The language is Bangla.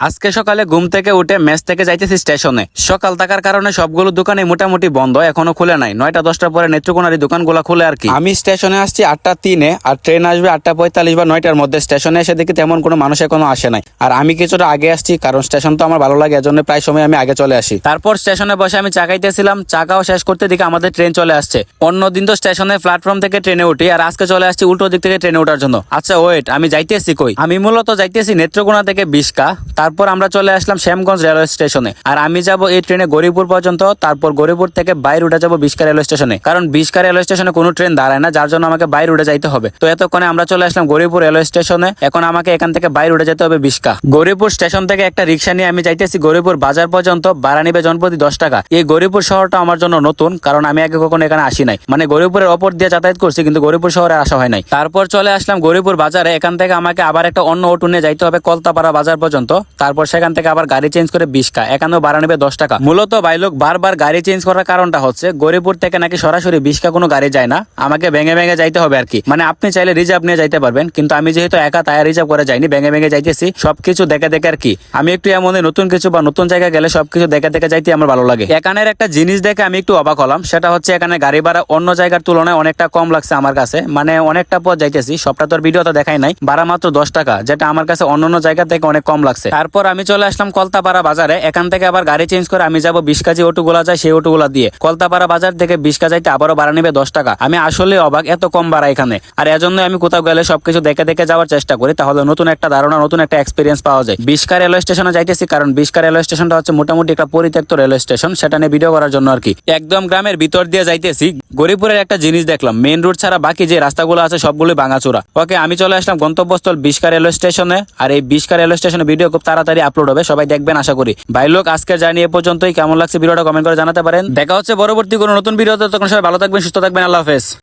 আজকে সকালে ঘুম থেকে উঠে ম্যাচ থেকে যাইতেছি স্টেশনে। সকাল থাকার কারণে সবগুলো দোকানে মোটামুটি বন্ধ এখনও খুলে নাই। নয়টা দশটার পরে নেত্রকোনার দোকানগুলো খুলে আর কি। আমি স্টেশনে আসছি আটটা তিনে আর ট্রেন আসবে আটটা পঁয়তাল্লিশ বা নয়টার মধ্যে। স্টেশনে এসে দেখি তেমন কোনো মানুষ এখনও আসে নাই। আর আমি কিছুটা আগে আসছি কারণ স্টেশন তো আমার ভালো লাগে এজন্য প্রায় সময় আমি আগে চলে আসি। তারপর স্টেশনে বসে আমি চা খাইতেছিলাম চা খাওয়া শেষ করতে দেখি আমাদের ট্রেন চলে আসছে। অন্য দিন তো স্টেশনে প্ল্যাটফর্ম থেকে ট্রেনে উঠি আর আজকে চলে আসছি উল্টো দিক থেকে ট্রেনে ওঠার জন্য। আচ্ছা ওয়েট আমি যাইতেছি কই? আমি মূলত যাইতেছি নেত্রকোনা থেকে বিশকা তারপর আমরা চলে আসলাম শ্যামগঞ্জ রেলওয়ে স্টেশনে। আর আমি যাব এই ট্রেনে গরিপুর পর্যন্ত, তারপর গরিপুর থেকে বাইরে উঠে যাব বিশকা রেলওয়ে স্টেশনে। কারণ বিশকা রেলওয়ে স্টেশনে কোনো ট্রেন দাঁড়ায় না, যার জন্য আমাকে বাইরে উঠে যাইতে হবে। তো এতক্ষণে আমরা চলে আসলাম গরিপুর রেলওয়ে স্টেশনে। এখন আমাকে এখান থেকে বাইরে উঠে যেতে হবে বিশকা। গরিপুর স্টেশন থেকে একটা রিক্সা নিয়ে আমি যাইতেছি গরিপুর বাজার পর্যন্ত ভাড়া নিবে জনপ্রতি দশ টাকা। এই গরিপুর শহরটা আমার জন্য নতুন, কারণ আমি আগে কখনো এখানে আসি নাই। মানে গরিপুরের ওপর দিয়ে যাতায়াত করছি, কিন্তু গরিপুর শহরে আসা হয় নাই। তারপর চলে আসলাম গরিপুর বাজারে। এখান থেকে আমাকে আবার একটা অন্য অটো নিয়ে যাইতে হবে কলতাপাড়া বাজার পর্যন্ত। তারপর সেখান থেকে আবার গাড়ি চেঞ্জ করে বিশকা। ভাড়া নেবে দশ টাকা। মূলত বাইলোক বারবার গাড়ি চেঞ্জ করার কারণটা হচ্ছে গরিপুর থেকে নাকি সরাসরি বিশকা কোনো গাড়ি যায় না। আমাকে ভেঙে ভেঙে যাইতে হবে আর কি। মানে আপনি চাইলে রিজার্ভ নিয়ে যাইতে পারবেন, কিন্তু আমি যেহেতু একা তাই রিজার্ভ করে যাইনি, ভেঙে ভেঙে যাইতেছি। সবকিছু দেখে দেখে আর কি। আমি একটু এমন নতুন কিছু বা নতুন জায়গায় গেলে সবকিছু দেখে দেখে যাইতে আমার ভালো লাগে। এখানের একটা জিনিস দেখে আমি একটু অবাক হলাম, সেটা হচ্ছে এখানে গাড়ি ভাড়া অন্য জায়গার তুলনায় অনেকটা কম লাগছে আমার কাছে। মানে অনেকটা পথ যাইতেছি, সবটা তোর ভিডিও তো দেখাই নাই। ভাড়া মাত্র দশ টাকা, যেটা আমার কাছে অন্য অন্য জায়গা থেকে অনেক কম লাগছে। তারপর আমি চলে আসলাম কলতাপাড়া বাজারে। এখান থেকে আবার গাড়ি চেঞ্জ করে আমি যাব বিশ কেজি অটোগুলা যায়, সেই অটোগুলা দিয়ে। কলতাপাড়া বাজার থেকে বিশ যাইতে আবারও ভাড়া নেবে দশ টাকা। আমি আসলে অবাক, এত কম ভাড়া এখানে। আর এজন্য আমি কোথাও গেলে সবকিছু দেখে দেখে যাওয়ার চেষ্টা করি, তাহলে নতুন একটা ধারণা, নতুন একটা এক্সপিরিয়েন্স পাওয়া যায়। বিশকা রেলওয়ে স্টেশনে যাইতেছি, কারণ বিশকা রেলওয়ে স্টেশনটা হচ্ছে মোটামুটি একটা পরিত্যক্ত রেলওয়ে স্টেশন সেটা নিয়ে ভিডিও করার জন্য আর কি। একদম গ্রামের ভিতর দিয়ে যাইতেছি গরিপুরের একটা জিনিস দেখলাম মেন রোড ছাড়া বাকি যে রাস্তাগুলো আছে সবগুলোই ভাঙাচোরা। ওকে আমি চলে আসলাম গন্তব্যস্থল বিশকা রেলওয়ে স্টেশনে আর এই বিশকা রেলওয়ে স্টেশনে ভিডিও খুব তাড়াতাড়ি আপলোড হবে, সবাই দেখবেন, আশা করি। ভাই লোক, আজকের জার্নি এ পর্যন্তই। কেমন লাগছে ভিডিওটা কমেন্ট করে জানাতে পারেন। দেখা হচ্ছে পরবর্তী কোনো নতুন ভিডিওতে তখন সবাই ভালো থাকবেন, সুস্থ থাকবেন, আল্লাহ হাফেজ।